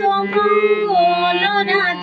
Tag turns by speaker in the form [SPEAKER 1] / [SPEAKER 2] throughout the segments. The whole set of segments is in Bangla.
[SPEAKER 1] মঙ্গল না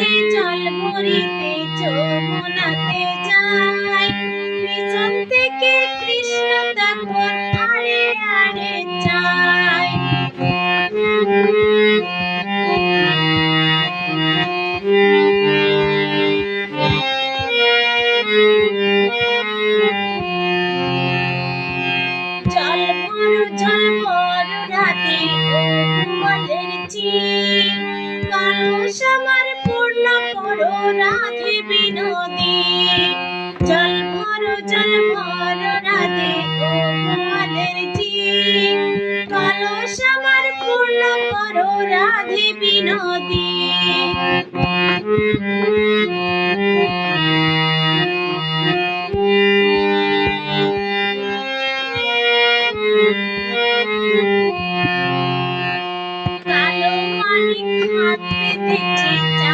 [SPEAKER 1] পথে চল মরিতে যমুনাতে যাই। পিছন থেকে কৃষ্ণ তখন আরে আরে চাই চল মরু চল মরু রাতে মলের চি কালো সময় রাধে বিনোদী। জল ভরো জল ভরো রাধে ও গোয়ালের জি। কালস আমার করো রাধে বিনোদী। কালো মানিক হাত পেতেছে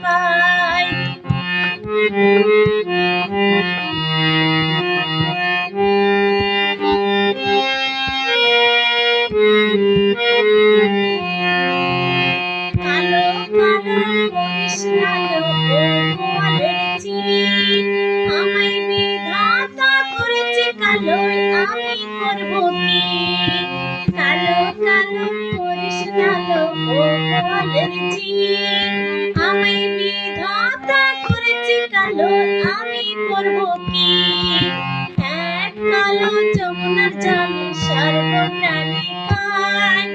[SPEAKER 1] পায় কালো কালো করিস না আমায় বিধাতা করেছে কালো আমি করব কি কালো কালো করিস না ও গোয়ালের কালো আমি করব কি? এক কালো যমুনার জল সর্বপ্রাণী পায়।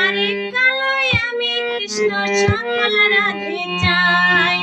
[SPEAKER 1] আরেক কালোয় আমি কৃষ্ণ সকল রাধে চাই।